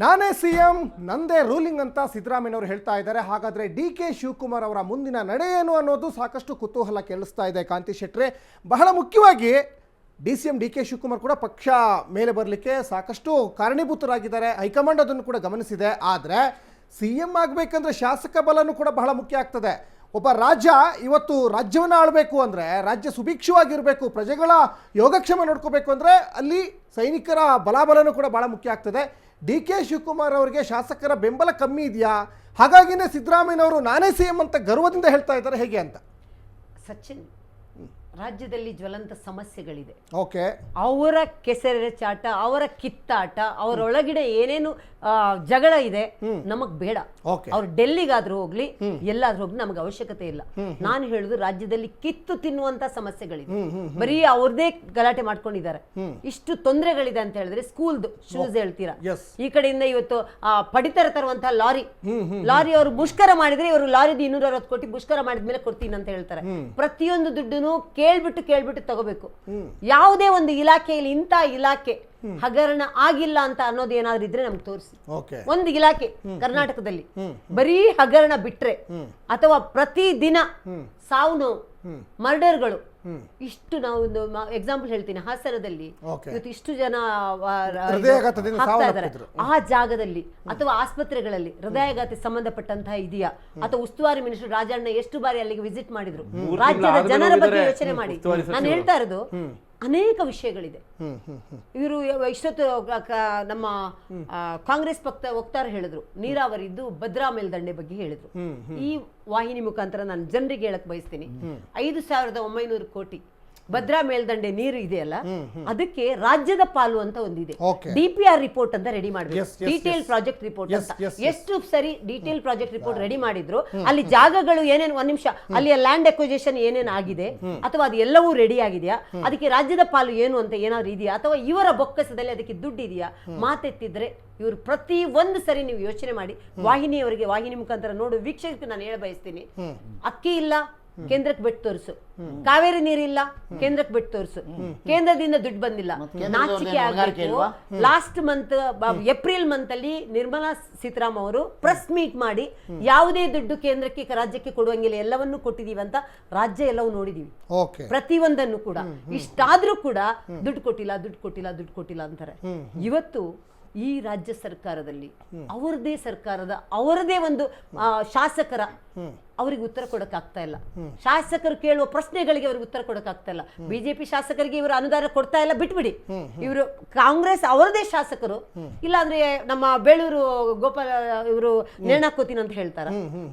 ನಾನೇ C M ನಂದೇ ruling ಅಂತ ಸಿದ್ದರಾಮಯ್ಯನವರು ಹೇಳ್ತಾ ಇದ್ದಾರೆ. ಹಾಗಾದರೆ ಡಿ ಕೆ ಶಿವಕುಮಾರ್ ಅವರ ಮುಂದಿನ ನಡೆ ಏನು ಅನ್ನೋದು ಸಾಕಷ್ಟು ಕುತೂಹಲ ಕೇಳಿಸ್ತಾ ಇದೆ ಕಾಂತಿ ಶೆಟ್ರೆ. ಬಹಳ ಮುಖ್ಯವಾಗಿ D C M D K Shivakumar ಕೂಡ ಪಕ್ಷ ಮೇಲೆ ಬರಲಿಕ್ಕೆ ಸಾಕಷ್ಟು ಕಾರಣೀಭೂತರಾಗಿದ್ದಾರೆ. ಹೈಕಮಾಂಡ್ ಅದನ್ನು ಕೂಡ ಗಮನಿಸಿದೆ. ಆದರೆ ಸಿ ಎಂ ಆಗಬೇಕಂದ್ರೆ ಶಾಸಕ ಬಲನೂ ಕೂಡ ಬಹಳ ಮುಖ್ಯ ಆಗ್ತದೆ. ಒಬ್ಬ ರಾಜ್ಯ ಇವತ್ತು ರಾಜ್ಯವನ್ನು ಆಳಬೇಕು ಅಂದರೆ, ರಾಜ್ಯ ಸುಭಿಕ್ಷವಾಗಿರಬೇಕು, ಪ್ರಜೆಗಳ ಯೋಗಕ್ಷೇಮ ನೋಡ್ಕೋಬೇಕು ಅಂದರೆ ಅಲ್ಲಿ ಸೈನಿಕರ ಬಲಾಬಲನೂ ಕೂಡ ಭಾಳ ಮುಖ್ಯ ಆಗ್ತದೆ. ಡಿ ಕೆ ಶಿವಕುಮಾರ್ ಅವರಿಗೆ ಶಾಸಕರ ಬೆಂಬಲ ಕಮ್ಮಿ ಇದೆಯಾ? ಹಾಗಾಗಿನೇ ಸಿದ್ದರಾಮಯ್ಯನವರು ನಾನೇ ಸಿ ಎಂ ಅಂತ ಗರ್ವದಿಂದ ಹೇಳ್ತಾ ಇದ್ದಾರೆ, ಹೇಗೆ ಅಂತ? ಸಚಿನ್ ರಾಜ್ಯದಲ್ಲಿ ಜ್ವಲಂತ ಸಮಸ್ಯೆಗಳಿದೆ. ಓಕೆ. ಅವರ ಕೆಸರೆ ಚಾಟ ಅವರ ಕಿತ್ತಾಟ ಅವರೊಳಗಡೆ ಏನೇನು ಜಗಳ ಇದೆ ನಮಗ್ ಬೇಡ. ಅವ್ರು ಡೆಲ್ಲಿಗಾದ್ರೂ ಹೋಗ್ಲಿ ಎಲ್ಲಾದ್ರೂ ಹೋಗ್ಲಿ ನಮಗೆ ಅವಶ್ಯಕತೆ ಇಲ್ಲ. ನಾನು ಹೇಳುದು ರಾಜ್ಯದಲ್ಲಿ ಕಿತ್ತು ತಿನ್ನುವಂತ ಸಮಸ್ಯೆಗಳಿದೆ. ಬರೀ ಅವ್ರದೇ ಗಲಾಟೆ ಮಾಡ್ಕೊಂಡಿದ್ದಾರೆ. ಇಷ್ಟು ತೊಂದರೆಗಳಿದೆ ಅಂತ ಹೇಳಿದ್ರೆ ಸ್ಕೂಲ್ದು ಶೂಸ್ ಹೇಳ್ತೀರಾ? ಈ ಕಡೆಯಿಂದ ಇವತ್ತು ಆ, ಪಡಿತರ ತರುವಂತಹ ಲಾರಿ. ಲಾರಿ ಅವರು ಮುಷ್ಕರ ಮಾಡಿದ್ರೆ ಇವರು ಲಾರಿದು ಇನ್ನೂರ ಅರವತ್ತು ಕೋಟಿ ಮುಷ್ಕರ ಮಾಡಿದ್ಮೇಲೆ ಕೊಡ್ತೀನಿ ಅಂತ ಹೇಳ್ತಾರೆ. ಪ್ರತಿಯೊಂದು ದುಡ್ಡನ್ನು ಕೇಳ್ಬಿಟ್ಟು ಕೇಳ್ಬಿಟ್ಟು ತಗೋಬೇಕು. ಯಾವುದೇ ಒಂದು ಇಲಾಖೆಯಲ್ಲಿ ಇಂಥ ಇಲಾಖೆ ಹಗರಣ ಆಗಿಲ್ಲ ಅಂತ ಅನ್ನೋದು ಏನಾದ್ರೂ ಇದ್ರೆ ನಮ್ಗೆ ತೋರಿಸಿ. ಒಂದು ಇಲಾಖೆ ಕರ್ನಾಟಕದಲ್ಲಿ ಬರೀ ಹಗರಣ ಬಿಟ್ರೆ ಅಥವಾ ಪ್ರತಿ ದಿನ ಸಾವು ನೋವು ಮರ್ಡರ್ಗಳು ಇಷ್ಟು ನಾವು ಒಂದು ಎಕ್ಸಾಂಪಲ್ ಹೇಳ್ತೀನಿ. ಹಾಸನದಲ್ಲಿ ಇವತ್ತು ಇಷ್ಟು ಜನ ಹಾಕ್ತಾ ಇದ್ದಾರೆ. ಆ ಜಾಗದಲ್ಲಿ ಅಥವಾ ಆಸ್ಪತ್ರೆಗಳಲ್ಲಿ ಹೃದಯಾಘಾತ ಸಂಬಂಧಪಟ್ಟಂತಹ ಇದೆಯಾ? ಅಥವಾ ಉಸ್ತುವಾರಿ ಮಿನಿಸ್ಟರ್ ರಾಜಣ್ಣ ಎಷ್ಟು ಬಾರಿ ಅಲ್ಲಿಗೆ ವಿಸಿಟ್ ಮಾಡಿದ್ರು? ರಾಜ್ಯದ ಜನರ ಬಗ್ಗೆ ಯೋಚನೆ ಮಾಡಿ. ನಾನು ಹೇಳ್ತಾ ಇರೋದು ಅನೇಕ ವಿಷಯಗಳಿದೆ. ಇವರು ಇಷ್ಟೊತ್ತು ನಮ್ಮ ಕಾಂಗ್ರೆಸ್ ಪಕ್ಷ ವಕ್ತಾರ ಹೇಳಿದ್ರು. ನೀರಾವರಿದ್ದು ಭದ್ರಾ ಮೇಲ್ದಂಡೆ ಬಗ್ಗೆ ಹೇಳಿದ್ರು. ಈ ವಾಹಿನಿ ಮುಖಾಂತರ ನಾನು ಜನರಿಗೆ ಹೇಳಕ್ ಬಯಸ್ತೀನಿ. ಐದು ಸಾವಿರದ ಒಂಬೈನೂರು ಕೋಟಿ ಭದ್ರಾ ಮೇಲ್ದಂಡೆ ನೀರು ಇದೆಯಲ್ಲ ಅದಕ್ಕೆ ರಾಜ್ಯದ ಪಾಲು ಅಂತ ಒಂದಿದೆ. ಡಿಪಿಆರ್ ರಿಪೋರ್ಟ್ ಅಂತ ರೆಡಿ ಮಾಡಬೇಕು. ಡೀಟೇಲ್ ಪ್ರಾಜೆಕ್ಟ್ ರಿಪೋರ್ಟ್ ಅಂತ. ಎಷ್ಟು ಸರಿ ಡೀಟೇಲ್ ಪ್ರಾಜೆಕ್ಟ್ ರಿಪೋರ್ಟ್ ರೆಡಿ ಮಾಡಿದ್ರು ಅಲ್ಲಿ ಜಾಗಗಳು ಏನೇನು ಒಂದ್ ನಿಮಿಷ ಅಲ್ಲಿಯ ಲ್ಯಾಂಡ್ ಅಕ್ವಿಜೇಷನ್ ಏನೇನು ಆಗಿದೆ ಅಥವಾ ಅದು ಎಲ್ಲವೂ ರೆಡಿ ಆಗಿದೆಯಾ ಅದಕ್ಕೆ ರಾಜ್ಯದ ಪಾಲು ಏನು ಅಂತ ಏನಾದ್ರು ಇದೆಯಾ ಅಥವಾ ಇವರ ಬೊಕ್ಕಸದಲ್ಲಿ ಅದಕ್ಕೆ ದುಡ್ಡು ಇದೆಯಾ ಮಾತೆತ್ತಿದ್ರೆ ಇವರು ಪ್ರತಿ ಒಂದು ಸರಿ ನೀವು ಯೋಚನೆ ಮಾಡಿ ವಾಹಿನಿಯವರಿಗೆ ವಾಹಿನಿ ಮುಖಾಂತರ ನೋಡು ವೀಕ್ಷಕರಿಗೆ ನಾನು ಹೇಳ ಬಯಸ್ತೀನಿ ಅಕ್ಕಿ ಇಲ್ಲ ಕೇಂದ್ರಕ್ಕೆ ಬಿಟ್ಟು ತೋರಿಸು. ಕಾವೇರಿ ನೀರಿಲ್ಲ ಕೇಂದ್ರಕ್ಕೆ ಬಿಟ್ಟು ತೋರಿಸು. ಕೇಂದ್ರದಿಂದ ದುಡ್ಡು ಬಂದಿಲ್ಲ. ನಾಚಿಕೆ ಆಗಬೇಕು ಲಾಸ್ಟ್ ಮಂತ್ ಏಪ್ರಿಲ್ ಮಂತ್ ಅಲ್ಲಿ ನಿರ್ಮಲಾ ಸೀತಾರಾಮ್ ಅವರು ಪ್ರೆಸ್ ಮೀಟ್ ಮಾಡಿ ಯಾವುದೇ ದುಡ್ಡು ಕೇಂದ್ರಕ್ಕೆ ರಾಜ್ಯಕ್ಕೆ ಕೊಡುವಂಗಿಲ್ಲ ಎಲ್ಲವನ್ನೂ ಕೊಟ್ಟಿದೀವಿ ಅಂತ ರಾಜ್ಯ ಎಲ್ಲವೂ ನೋಡಿದೀವಿ. ಪ್ರತಿಯೊಂದನ್ನು ಕೂಡ. ಇಷ್ಟಾದ್ರೂ ಕೂಡ ದುಡ್ಡು ಕೊಟ್ಟಿಲ್ಲ ದುಡ್ಡು ಕೊಟ್ಟಿಲ್ಲ ದುಡ್ಡು ಕೊಟ್ಟಿಲ್ಲ ಅಂತಾರೆ. ಇವತ್ತು ಈ ರಾಜ್ಯ ಸರ್ಕಾರದಲ್ಲಿ ಅವರದೇ ಸರ್ಕಾರದ ಅವರದೇ ಒಂದು ಶಾಸಕರ ಅವರಿಗೆ ಉತ್ತರ ಕೊಡಕ್ ಆಗ್ತಾ ಇಲ್ಲ. ಶಾಸಕರು ಕೇಳುವ ಪ್ರಶ್ನೆಗಳಿಗೆ ಅವ್ರಿಗೆ ಉತ್ತರ ಕೊಡೋಕ್ಕಾಗ್ತಾ ಇಲ್ಲ. ಬಿಜೆಪಿ ಶಾಸಕರಿಗೆ ಇವರು ಅನುದಾನ ಕೊಡ್ತಾ ಇಲ್ಲ ಬಿಟ್ಬಿಡಿ. ಇವರು ಕಾಂಗ್ರೆಸ್ ಅವರದೇ ಶಾಸಕರು. ಇಲ್ಲಾಂದ್ರೆ ನಮ್ಮ ಬೇಳೂರು ಗೋಪಾಲ ಇವರು ನೇಣಾಕೋತೀನಿ ಅಂತ ಹೇಳ್ತಾರ.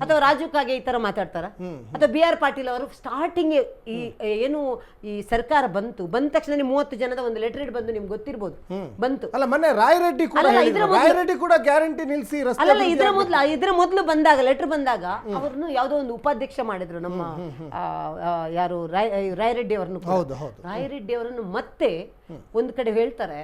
ಅಥವಾ ರಾಜು ಕಾಗೆ ಈ ತರ ಮಾತಾಡ್ತಾರ. ಅಥವಾ ಬಿ ಆರ್ ಪಾಟೀಲ್ ಅವರು ಸ್ಟಾರ್ಟಿಂಗ್ ಈ ಏನು ಈ ಸರ್ಕಾರ ಬಂತು ಬಂದ ತಕ್ಷಣ ಮೂವತ್ತು ಜನದ ಒಂದು ಲೆಟರ್ ಬಂದು ನಿಮ್ಗೆ ಗೊತ್ತಿರ್ಬೋದು. ಬಂತು. ಅಲ್ಲ ಮೊನ್ನೆ ರಾಯರೆಡ್ಡಿ ಕೂಡ ರಾಯರೆಡ್ಡಿ ಕೂಡ ಗ್ಯಾರಂಟಿ ನಿಲ್ಸಿ ಅಭಿವೃದ್ಧಿ ಇದ್ರ. ಮೊದ್ಲು ಇದ್ರ ಮೊದ್ಲು ಬಂದಾಗ ಲೆಟರ್ ಬಂದಾಗ ಅವ್ರನ್ನು ಯಾವುದೋ ಒಂದು ಉಪಾಧ್ಯಕ್ಷ ಮಾಡಿದ್ರು ನಮ್ಮ ಯಾರು ರಾಯ್ ರಾಯರೆಡ್ಡಿ ಅವರನ್ನು. ರಾಯರೆಡ್ಡಿ ಅವರನ್ನು ಮತ್ತೆ ಒಂದ್ ಕಡೆ ಹೇಳ್ತಾರೆ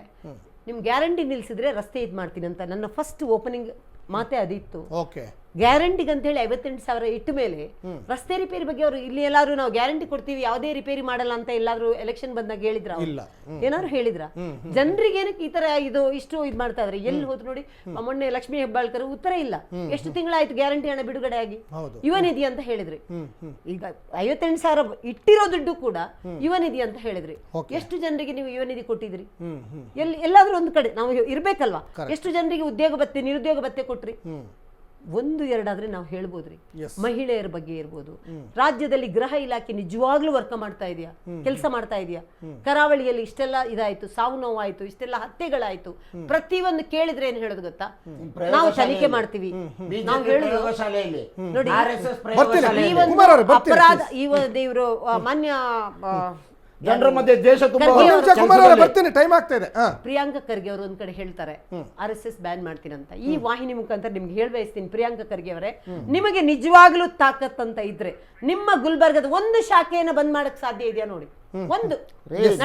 ನಿಮ್ ಗ್ಯಾರಂಟಿ ನಿಲ್ಸಿದ್ರೆ ರಸ್ತೆ ಇದ್ ಮಾಡ್ತೀನಿ ಅಂತ. ನನ್ನ ಫಸ್ಟ್ ಓಪನಿಂಗ್ ಮಾತೆ ಅದಿತ್ತು. ಓಕೆ ಗ್ಯಾರಂಟಿಗೆ ಅಂತ ಹೇಳಿ ಐವತ್ತೆಂಟು ಸಾವಿರ ಇಟ್ಟ ಮೇಲೆ ರಸ್ತೆ ರಿಪೇರಿ ಬಗ್ಗೆ ಅವರು ಇಲ್ಲಿ ಎಲ್ಲಾರು ನಾವು ಗ್ಯಾರಂಟಿ ಕೊಡ್ತೀವಿ ಯಾವುದೇ ರಿಪೇರಿ ಮಾಡಲ್ಲ ಅಂತ ಎಲ್ಲಾದ್ರೂ ಎಲೆಕ್ಷನ್ ಬಂದಾಗ ಹೇಳಿದ್ರ. ಏನಾದ್ರು ಹೇಳಿದ್ರ? ಜನರಿಗೆ ಏನಕ್ಕೆ ಈ ತರ ಇದು ಇಷ್ಟು ಇದು ಮಾಡ್ತಾ ಇದ್ರೆ? ಎಲ್ಲಿ ಹೋದ್ ನೋಡಿ ಮೊನ್ನೆ ಲಕ್ಷ್ಮಿ ಹೆಬ್ಬಾಳ್ಕರ್ ಉತ್ತರ ಇಲ್ಲ. ಎಷ್ಟು ತಿಂಗಳಾಯ್ತು ಗ್ಯಾರಂಟಿ ಹಣ ಬಿಡುಗಡೆ ಆಗಿ? ಯುವನಿಧಿ ಅಂತ ಹೇಳಿದ್ರಿ. ಈಗ ಐವತ್ತೆಂಟು ಸಾವಿರ ಇಟ್ಟಿರೋ ದುಡ್ಡು ಕೂಡ ಯುವನಿಧಿ ಅಂತ ಹೇಳಿದ್ರಿ. ಎಷ್ಟು ಜನರಿಗೆ ನೀವು ಯುವನಿಧಿ ಕೊಟ್ಟಿದ್ರಿ? ಎಲ್ಲಿ ಎಲ್ಲಾದ್ರೂ ಒಂದು ಕಡೆ ನಾವು ಇರ್ಬೇಕಲ್ವಾ? ಎಷ್ಟು ಜನರಿಗೆ ಉದ್ಯೋಗ ಭತ್ತೆ ನಿರುದ್ಯೋಗ ಭತ್ತೆ ಕೊಟ್ರಿ? ಒಂದು ಎರಡಾದ್ರೆ ನಾವು ಹೇಳ್ಬೋದ್ರಿ. ಮಹಿಳೆಯರ ಬಗ್ಗೆ ಇರ್ಬೋದು. ರಾಜ್ಯದಲ್ಲಿ ಗೃಹ ಇಲಾಖೆ ನಿಜವಾಗ್ಲೂ ವರ್ಕ್ ಮಾಡ್ತಾ ಇದೆಯಾ? ಕೆಲಸ ಮಾಡ್ತಾ ಇದೆಯಾ? ಕರಾವಳಿಯಲ್ಲಿ ಇಷ್ಟೆಲ್ಲ ಇದಾಯ್ತು ಸಾವು ನೋವಾಯ್ತು ಇಷ್ಟೆಲ್ಲ ಹತ್ಯೆಗಳಾಯ್ತು. ಪ್ರತಿಯೊಂದು ಕೇಳಿದ್ರೆ ಏನ್ ಹೇಳೋದು ಗೊತ್ತಾ? ನಾವು ತನಿಖೆ ಮಾಡ್ತೀವಿ. ನಾವು ಹೇಳುದು ನೋಡಿ. ಈ ಒಂದು ಅಪರಾಧ ಈ ಒಂದು ಇವರು ಮಾನ್ಯ ಜನರ ಮಧ್ಯೆ ದೇಶ ತುಂಬಾ ಬರ್ತೀನಿ ಟೈಮ್ ಆಗ್ತಾ ಇದೆ ಪ್ರಿಯಾಂಕಾ ಖರ್ಗೆ ಅವರು ಒಂದ್ ಕಡೆ ಹೇಳ್ತಾರೆ ಆರ್ ಎಸ್ ಎಸ್ ಬ್ಯಾನ್ ಮಾಡ್ತೀನಂತ. ಈ ವಾಹಿನಿ ಮುಖಾಂತರ ನಿಮ್ಗೆ ಹೇಳ ಬಯಸ್ತೀನಿ ಪ್ರಿಯಾಂಕಾ ಖರ್ಗೆ ಅವರೇ ನಿಮಗೆ ನಿಜವಾಗ್ಲೂ ತಾಕತ್ ಅಂತ ಇದ್ರೆ ನಿಮ್ಮ ಗುಲ್ಬರ್ಗದ ಒಂದು ಶಾಖೆಯನ್ನು ಬಂದ್ ಮಾಡಕ್ ಸಾಧ್ಯ ಇದೆಯಾ ನೋಡಿ. ಒಂದು.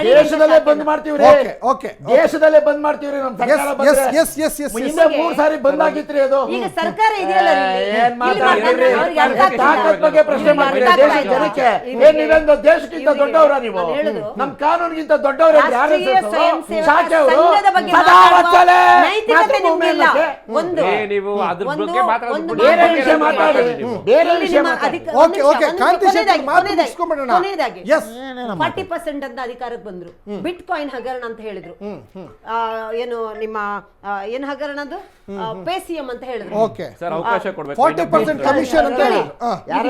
ದೇಶದಲ್ಲೇ ಬಂದ್ ಮಾಡ್ತೀವಿ ಮಾಡ್ತೀವ್ರಿ? okay. ದೇಶದಲ್ಲೇ ಬಂದ್ ಮಾಡ್ತೀವ್ರಿ ನಮ್ ಸರ್ಕಾರ ಹಿಂದೆ. ಮೂರ್ ಸಾರಿ ಬಂದ್ ಆಗಿತ್ರಿ ಅದು. ಈಗ ಸರ್ಕಾರ ಇದೆಯಲ್ಲ ಇಲ್ಲಿ. ಏನ್ ಆಗ್ತಿಲ್ಲ. ತಾಕತ್ ಬಗ್ಗೆ ಪ್ರಶ್ನೆ ಮಾಡಿದ್ರೆ ಮಾಡ್ತೀರಿ. ದೇಶದ ಜನಕ್ಕೆ ಏನ್ ನೀವೇನು ದೇಶಕ್ಕಿಂತ ದೊಡ್ಡವರ ನೀವು. ನಮ್ ಕಾನೂನಿಗಿಂತ ದೊಡ್ಡವ್ರ ಯಾರು ಶಾಖೆ ಅವರು ನೈತಿಕತೆ ನಿಮ್ಗಿಲ್ಲ. ಒಂದು. ಏ, ನೀವು ಅದ್ರ ಬಗ್ಗೆ ಬೇರೆ ವಿಷಯ ಮಾತಾಡಿ. ಬೇರೆ ವಿಷಯ ಮಾತಾಡಿ. Okay okay. ಕಾಂತಿ ಶೆಟ್ಟಿ ಮಾತು ಮುಗಿಸ್ಕೊಂಡ್ಬಿಡೋಣ ಕೊನೆಯದಾಗಿ. ಎಸ್ ಫಾರ್ಟಿ ಪರ್ಸೆಂಟ್ ಅಂತ ಅಧಿಕಾರಕ್ಕೆ ಬಂದ್ರು. ಬಿಟ್ ಕಾಯಿನ್ ಹಗರಣ ಅಂತ ಹೇಳಿದ್ರು. ಆ, ಏನು ನಿಮ್ಮ ಏನ್ ಹಗರಣ ಅದು? ಪೇಸಿಎಂ ಅಂತ ಹೇಳಿದ್ರು.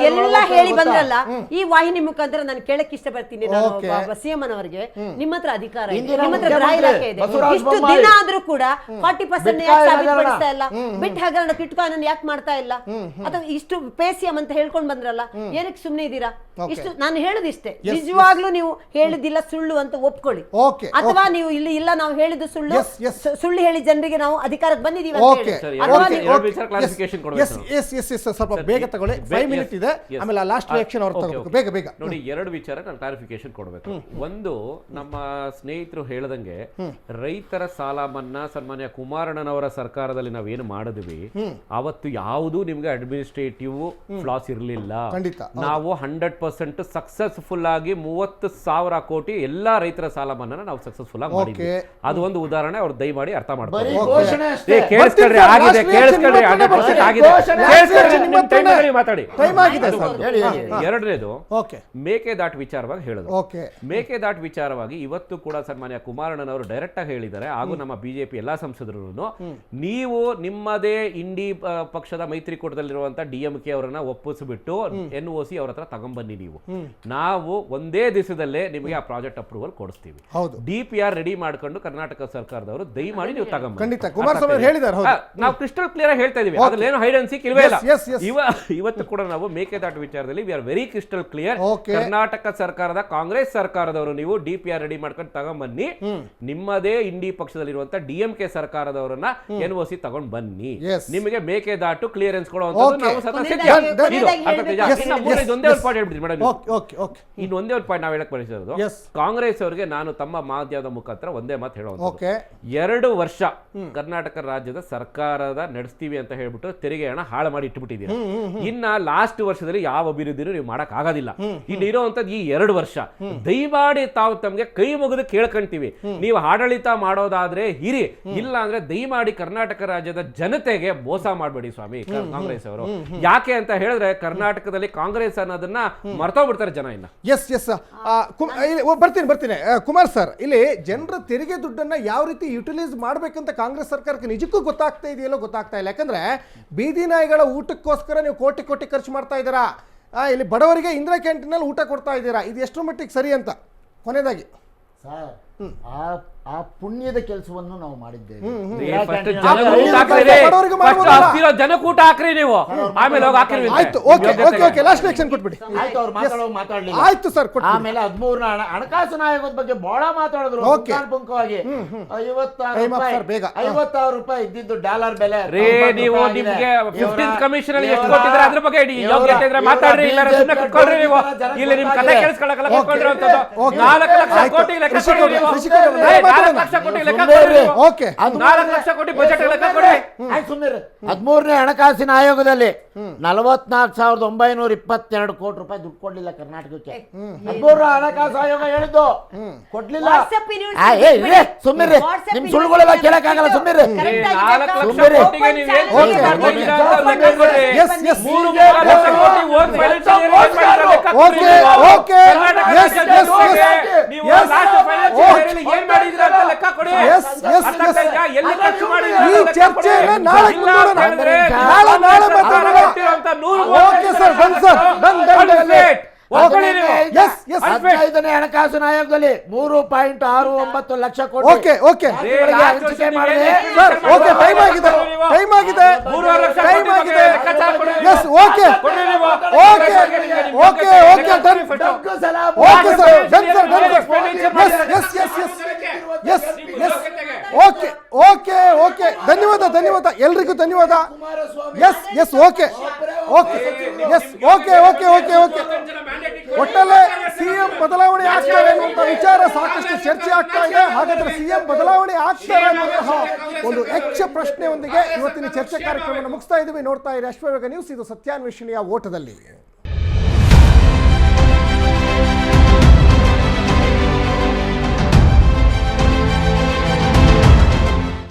ಎಲ್ಲ ಹೇಳಿ ಬಂದ್ರಲ್ಲ ಈ ವಾಹಿನಿ ಮುಖಾಂತರ ನಾನು ಕೇಳಕ್ ಇಷ್ಟಪಡ್ತೀನಿ ನಾನು Okay. ಸಿಎಂ ಅವರಿಗೆ ನಿಮ್ಮ ಹತ್ರ ಅಧಿಕಾರ ಇದೆ. ನಿಮ್ಮ ಹತ್ರ ಗೃಹ ಇಲಾಖೆ ಇದೆ. ಇಷ್ಟು ದಿನ ಆದ್ರೂ ಕೂಡ ಫಾರ್ಟಿ ಪರ್ಸೆಂಟ್ ಯಾಕೆ. ಸಾಬೀತುಪಡಿಸ್ತಾ ಇಲ್ಲ? ಬಿಟ್ ಹಗರಣ ಕಿಟ್ಕಾಯಿನ್ ಯಾಕೆ ಮಾಡ್ತಾ ಇಲ್ಲ? ಅಥವಾ ಇಷ್ಟು ಪೇಸಿಎಂ ಅಂತ ಹೇಳ್ಕೊಂಡ್ ಬಂದ್ರಲ್ಲ ಏನಕ್ಕೆ ಸುಮ್ನೆ ಇದ್ದೀರಾ ಇಷ್ಟು ನಾನು ಹೇಳುದಿಷ್ಟೇ. ನಿಜವಾಗ್ಲೂ ನೀವು ಹೇಳಿದಿಲ್ಲ ಸುಳ್ಳು ಅಂತ ಒಪ್ಕೊಳ್ಳಿ. Okay, ಅಥವಾ ನೀವು ಇಲ್ಲಿ ಇಲ್ಲ ನಾವು ಹೇಳಿದ್ದು ಸುಳ್ಳು. Yes, yes. ಸು- ಸುಳ್ಳು ಹೇಳಿ ಜನರಿಗೆ ನಾವು ಅಧಿಕಾರಕ್ಕೆ ಬಂದಿದೀವಿ ಅಂತ ಓಕೆ. ಸರ್, ಅಥವಾ ನೀವು- ಎರಡು ವಿಚಾರ clarification ಕೊಡ್ಬೇಕು ಎಸ್ ಎಸ್ ಎಸ್ ಎಸ್ ಸ್ವಲ್ಪ ಸರ್, ಬೇಗ ತಗೊಳ್ಳಿ. ಬೇ- ಫೈವ್ yes, ಮಿನಿಟ್ ಇದೆ. yes. ಆಮೇಲೆ ಲಾಸ್ಟ್ ಆ, ರಿಯಾಕ್ಷನ್ ಅವ್ರು okay, ತಗೋಬೇಕು. okay. ಬೇಗ ಬೇಗ. ನೋಡಿ ಎರಡು ವಿಚಾರ ನಾನು ಕ್ಲಾರಿಫಿಕೇಶನ್ ಕೊಡಬೇಕು. ಒಂದು ನಮ್ಮ ಸ್ನೇಹಿತರು ಹೇಳದಂಗೆ ರೈತರ ಸಾಲ ಮನ್ನಾ ಸನ್ಮಾನ್ಯ ಕುಮಾರಣ್ಣನವರ ಸರ್ಕಾರದಲ್ಲಿ ನಾವೇನು ಮಾಡಿದ್ವಿ ಅವತ್ತು ಯಾವುದು ನಿಮ್ಗೆ ಅಡ್ಮಿನಿಸ್ಟ್ರೇಟಿವ್ ಫ್ಲಾಸ್ ಇರಲಿಲ್ಲ. ಖಂಡಿತ, ಹೌದು. ನಾವು ಹಂಡ್ರೆಡ್ ಪರ್ಸೆಂಟ್ ಸಕ್ಸಸ್ಫುಲ್ ಆಗಿ ಮೂವತ್ತು ಸಾವಿರ ಕೋಟಿ ಎಲ್ಲಾ ರೈತರ ಸಾಲ ಮನ್ನಾ ನಾವು ಸಕ್ಸಸ್ಫುಲ್ ಆಗಿ ಮಾಡಿದ್ವಿ. ಅದು ಒಂದು ಉದಾಹರಣೆ ಅವ್ರು ದಯಮಾಡಿ ಅರ್ಥ ಮಾಡ್ಕೊಳ್ಳಿ. ಮಾಡ್ತಾರೆ ಕೇಳಿಸ್ಕೊಳ್ರಿ ಆಗಿದೆ ಕೇಳಿಸ್ಕೊಳ್ರಿ ಹಂಡ್ರೆಡ್ ಪರ್ಸೆಂಟ್ ಕೇಳಿಸ್ಕೊಳ್ರಿ, ನಿಮ್ಮ ಮಾತಾಡಿ. ಎರಡನೇದು ಓಕೆ ಮೇಕೆದಾಟ್ ವಿಚಾರವಾಗಿ ಹೇಳೋದು. ಓಕೆ ಮೇಕೆದಾಟ್ ವಿಚಾರವಾಗಿ ಇವತ್ತು ಕೂಡ ಸನ್ಮಾನ್ಯ ಕುಮಾರಣ್ಣನವರು ಡೈರೆಕ್ಟ್ ಆಗಿ ಹೇಳಿದ್ದಾರೆ. ಹಾಗೂ ನಮ್ಮ ಬಿಜೆಪಿ ಎಲ್ಲಾ ಸಂಸದರು ನೀವು ನಿಮ್ಮದೇ ಇಂಡಿ ಪಕ್ಷದ ಮೈತ್ರಿಕೂಟದಲ್ಲಿರುವಂತ ಡಿ ಎಂ ಕೆ ಅವರನ್ನ ಒಪ್ಪಿಸ್ಬಿಟ್ಟು ಎನ್ ಒ ಸಿ ಅವ್ರ ಹತ್ರ ತಗೊಂಡ್ಬನ್ನಿ ನೀವು. ನಾವು ಒಂದೇ ದಿವಸದಲ್ಲೇ ನಿಮಗೆ ಆ ಪ್ರಾಜೆಕ್ಟ್ ಅಪ್ರೂವಲ್ ಕೊಡಿಸ್ತೀವಿ. ಹೌದು. ಡಿ ಪಿ ಆರ್ ರೆಡಿ ಮಾಡ್ಕೊಂಡು ಕರ್ನಾಟಕ ಸರ್ಕಾರದವರು ದಯಮಾಡಿ ನೀವು ತಗೊಂಬನ್ನಿ. ಖಂಡಿತ, ಕುಮಾರಸ್ವಾಮಿ ಹೇಳಿದ್ದಾರೆ. ನಾವು ಕ್ರಿಸ್ಟಲ್ ಕ್ಲಿಯರ್ ಆಗಿ ಹೇಳ್ತಾ ಇದೀವಿ ಅದ್ರಲ್ಲೇನು ಹೈಡ್ ಅಂಡ್ ಇಲ್ವೇ ಇಲ್ಲ. ಇವ ಇವತ್ತು ಕೂಡ ನಾವು ಮೇಕೆದಾಟು ವಿಚಾರದಲ್ಲಿ we are very crystal clear Karnataka ಸರ್ಕಾರದ ಕಾಂಗ್ರೆಸ್ ಸರ್ಕಾರದವರು ನೀವು ಡಿ ಪಿ ಆರ್ ರೆಡಿ ಮಾಡ್ಕೊಂಡು ತಗೊಂಡ್ಬನ್ನಿ ನಿಮ್ಮದೇ ಇಂಡಿ ಪಕ್ಷದಲ್ಲಿರುವಂತ ಡಿ ಎಂ ಕೆ ಸರ್ಕಾರದವರನ್ನ ಎನ್ ಒ ಸಿ ತಗೊಂಡ್ ಬನ್ನಿ. ನಿಮಗೆ ಮೇಕೆದಾಟು ಕ್ಲಿಯರೆನ್ಸ್ ಕೊಡುವಂತದ್ದು ಇನ್ನೊಂದೇ ನಾವು ಓಕೆ ಇನ್ನು ಒಂದೇ ಒಂದು ಪಾಯಿಂಟ್ ನಾವು ಹೇಳಕ್ Yes. ಕಾಂಗ್ರೆಸ್ ಅವರಿಗೆ ನಾನು ತಮ್ಮ ಮಾಧ್ಯಮದ ಮುಖಾಂತರ ಒಂದೇ ಮಾತು ಓಕೆ ಎರಡು ವರ್ಷ ಕರ್ನಾಟಕ ರಾಜ್ಯದ ಸರ್ಕಾರದ ನಡೆಸ್ತೀವಿ ಅಂತ ಹೇಳ್ಬಿಟ್ಟು ತೆರಿಗೆ ಹಣ ಹಾಳು ಮಾಡಿ ಇಟ್ಬಿಟ್ಟಿದ್ದೀರಿ. ಇನ್ನ ಲಾಸ್ಟ್ ವರ್ಷದಲ್ಲಿ ಯಾವ ಅಭಿವೃದ್ಧಿನೂ ನೀವು ಮಾಡಕ್ ಆಗೋದಿಲ್ಲ ಇನ್ನು ಇರೋವಂಥದ್ದು ಈ ಎರಡು ವರ್ಷ. ದಯಮಾಡಿ ತಾವು ತಮಗೆ ಕೈ ಮುಗಿದು ಕೇಳ್ಕೊಂತೀವಿ. ನೀವು ಆಡಳಿತ ಮಾಡೋದಾದ್ರೆ ಹಿರಿ ಇಲ್ಲ ಅಂದ್ರೆ ದಯಮಾಡಿ ಕರ್ನಾಟಕ ರಾಜ್ಯದ ಜನತೆಗೆ ಮೋಸ ಮಾಡಬೇಡಿ ಸ್ವಾಮಿ ಕಾಂಗ್ರೆಸ್ ಅವರು. ಯಾಕೆ ಅಂತ ಹೇಳಿದ್ರೆ ಕರ್ನಾಟಕದಲ್ಲಿ ಕಾಂಗ್ರೆಸ್ ಅನ್ನೋದನ್ನ ಮರ್ತೋಗ್ಬಿಡ್ತಾರೆ ಜನ ಇನ್ನ. ಎಸ್ ಎಸ್ ಬರ್ತೀನಿ ಬರ್ತೀನಿ. ಕುಮಾರ್ ಸರ್ ಇಲ್ಲಿ ಜನರ ತೆರಿಗೆ ದುಡ್ಡನ್ನ ಯಾವ ರೀತಿ ಯುಟಿಲೈಸ್ ಮಾಡ್ಬೇಕಂತ ಕಾಂಗ್ರೆಸ್ ಸರ್ಕಾರಕ್ಕೆ ನಿಜಕ್ಕೂ ಗೊತ್ತಾಗ್ತಾ ಇದೆಯಲ್ಲೋ ಗೊತ್ತಾಗ್ತಾ ಇಲ್ಲ. ಯಾಕಂದ್ರೆ ಬೀದಿ ನಾಯಿಗಳ ಊಟಕ್ಕೋಸ್ಕರ ನೀವು ಕೋಟಿ ಕೋಟಿ ಖರ್ಚು ಮಾಡ್ತಾ ಇದ್ದೀರಾ? ಇಲ್ಲಿ ಬಡವರಿಗೆ ಇಂದಿರಾ ಕ್ಯಾಂಟೀನಲ್ಲಿ ಊಟ ಕೊಡ್ತಾ ಇದ್ದೀರಾ? ಇದು ಎಷ್ಟರ ಮಟ್ಟಿಗೆ ಸರಿ ಅಂತ. ಕೊನೆಯದಾಗಿ. ಸರ್ ಆ ಆ ಪುಣ್ಯದ ಕೆಲಸವನ್ನು ನಾವು ಮಾಡಿದ್ದೇವೆ. ಜನಕೂಟ ಹಾಕ್ರಿ ನೀವು. ಆಮೇಲೆ ಆಯ್ತು okay okay okay. Last reaction ಕೊಟ್ಬಿಡಿ. ಆಯ್ತು ಅವ್ರು ಮಾತಾಡೋ ಮಾತಾಡ್ಲಿಲ್ಲ. ಆಯ್ತು ಸರ್ ಕೊಟ್ಬಿಡಿ. ಆಮೇಲೆ ಹದಿಮೂರನ ಹಣಕಾಸು ಆಯೋಗದ ಬಗ್ಗೆ ಬಹಳ ಮಾತಾಡಿದ್ರು. ಪ್ರಮುಖವಾಗಿ ಪುಂಖಾನುಪುಂಖವಾಗಿ ಐವತ್ತಾರು ರೂಪಾಯಿ ಇದ್ದಿದ್ದು ಡಾಲರ್ ಬೆಲೆ. ರೇ ನೀವು ನಿಮ್ಗೆ. ಫಿಫ್ಟೀನ್ ಕಮಿಷನ್ ಅಲ್ಲಿ ಎಷ್ಟು ಕೊಟ್ಟಿದ್ರೆ ಅದ್ರ ಬಗ್ಗೆ ಇಡಿ ಯೋಗ್ಯತೆ ಇದ್ರೆ ಮಾತಾಡ್ರಿ ಇಲ್ಲ ಸುಮ್ಮನೆ ಕುತ್ಕೊಳ್ರಿ ನೀವು. ಇಲ್ಲಿ ನಿಮ್ ಕಥೆ ಗೊತ್ತಾಗಿದೆ. ಕೇಳಿಸ್ಕೊಳಕಲ್ಲ Okay. ಕೂತ್ಕೊಂಡಿರುವಂತದ್ದು ನಾಲ್ಕು ಲಕ್ಷ ಕೋಟಿ ಲೆಕ್ಕ ಹದಿಮೂರನೇ ಹಣಕಾಸಿನ ಆಯೋಗದಲ್ಲಿ ನಲವತ್ನಾಲ್ಕು ಸಾವಿರದ ಒಂಬೈನೂರ ಇಪ್ಪತ್ತೆರಡು ಕೋಟಿ ರೂಪಾಯಿ ದುಡ್ಡು ಕೊಡ್ಲಿಲ್ಲ ಕರ್ನಾಟಕಕ್ಕೆ ಹದಿಮೂರ ಹಣಕಾಸು ಆಯೋಗ ಹೇಳಿದ್ದು ಕೊಡ್ಲಿಲ್ಲ ಸುಮ್ನಿರಿ ನಿಮ್ ಸುಳ್ಳುಗಳೆಲ್ಲ ಕೇಳಕ್ಕಾಗಲ್ಲ ಸುಮ್ನಿರಿ Correct ಏ, ಆಗಿ ನಾಲ್ಕು ಲಕ್ಷ ಸುಮ್ನಿರಿ. ನೀವು ಏನ್ Okay. ಮಾಡ್ತಾ ಇದ್ದೀರಾ ಅಂತ ಲೆಕ್ಕ ಕೊಡಿ. Yes, yes. ಮೂರು ಮೂರು ಲಕ್ಷ ಕೋಟಿ ಹೋಗಿ financial year ಏನ್ ಮಾಡಿದ್ರೆ ಲೆಕ್ಕ ಕೊಡಿ Okay, ನೀವು. okay. ಕರ್ನಾಟಕ Yes, ರಾಜ್ಯದ yes, ಜೊತೆಗೆ yes. ನೀವು Yes. last financial year ಅಲ್ಲಿ ಏನ್ ಮಾಡಿದ್ರಿ ಅಂತ ಲೆಕ್ಕ ಕೊಡಿ Yes, yes, ಅರ್ಥ ಆಗ್ತಾ yes. ಇದೆಯಾ? ಎಲ್ಲಿ ಖರ್ಚು ಮಾಡಿದ್ರಿ ಈ ಅಂತ ಲೆಕ್ಕ ಚರ್ಚೆಯನ್ನ ಕೊಡಿ. ನಾಳೆ ನಾಳೆ, ನಾಳೆ ಹದಿನೈದನೇ ಹಣಕಾಸಿನ ಆಯೋಗದಲ್ಲಿ ಮೂರು ಪಾಯಿಂಟ್ ಆರು ಒಂಬತ್ತು ಲಕ್ಷ ಕೋಟಿ ಓಕೆ ಓಕೆ. ಹಂಚಿಕೆ ಮಾಡಿದೆ. ಸರ್ ಓಕೆ ಟೈಮ್ ಆಗಿದೆ. ಟೈಮ್ ಆಗಿದೆ. ಟೈಮ್ ಕೋಟಿ ಆಗಿದೆ. Yes okay. Okay. Okay okay done. Okay sir done sir done sir yes yes yes yes yes yes okay okay okay. ಧನ್ಯವಾದ ಧನ್ಯವಾದ. ಎಲ್ರಿಗೂ ಧನ್ಯವಾದ. Yes yes okay. Okay. Yes okay okay okay okay. ಒಟ್ಟಲ್ಲೇ CM ಬದಲಾವಣೆ ಆಗ್ತಾರೆ ಅನ್ನುವಂತ ವಿಚಾರ ಸಾಕಷ್ಟು ಚರ್ಚೆ ಆಗ್ತಾ ಇದೆ. ಹಾಗಾದ್ರೆ ಸಿಎಂ ಬದಲಾವಣೆ ಆಗ್ತಾರೆ ಅನ್ನುವಂತಹ ಒಂದು ಯಕ್ಷ ಪ್ರಶ್ನೆಯೊಂದಿಗೆ ಇವತ್ತಿನ ಚರ್ಚೆ ಕಾರ್ಯಕ್ರಮವನ್ನು ಮುಗಿಸ್ತಾ ಇದ್ದೀವಿ. ನೋಡ್ತಾ ಇರಿ ಅಶ್ವವೇಗ ನ್ಯೂಸ್. ಇದು ಸತ್ಯಾನ್ವೇಷಣೆಯ ಓಟದಲ್ಲಿ.